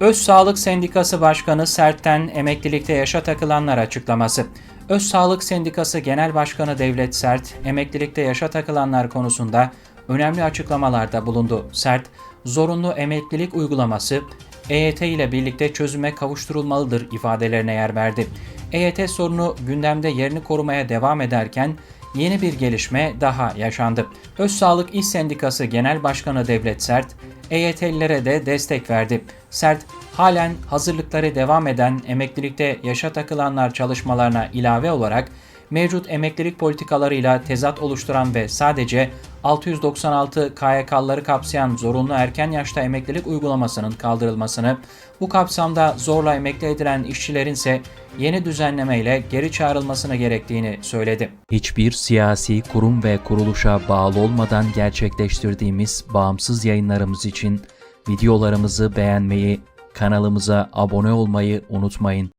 Öz Sağlık Sendikası Başkanı Sert'ten emeklilikte yaşa takılanlar açıklaması. Öz Sağlık Sendikası Genel Başkanı Devlet Sert, emeklilikte yaşa takılanlar konusunda önemli açıklamalarda bulundu. Sert, zorunlu emeklilik uygulaması EYT ile birlikte çözüme kavuşturulmalıdır ifadelerine yer verdi. EYT sorunu gündemde yerini korumaya devam ederken yeni bir gelişme daha yaşandı. Öz Sağlık İş Sendikası Genel Başkanı Devlet Sert, EYT'lilere de destek verdi. Sert, halen hazırlıkları devam eden emeklilikte yaşa takılanlar çalışmalarına ilave olarak mevcut emeklilik politikalarıyla tezat oluşturan ve sadece 696 KYK'ları kapsayan zorunlu erken yaşta emeklilik uygulamasının kaldırılmasını, bu kapsamda zorla emekli edilen işçilerin ise yeni düzenlemeyle geri çağrılmasını gerektiğini söyledi. Hiçbir siyasi kurum ve kuruluşa bağlı olmadan gerçekleştirdiğimiz bağımsız yayınlarımız için videolarımızı beğenmeyi, kanalımıza abone olmayı unutmayın.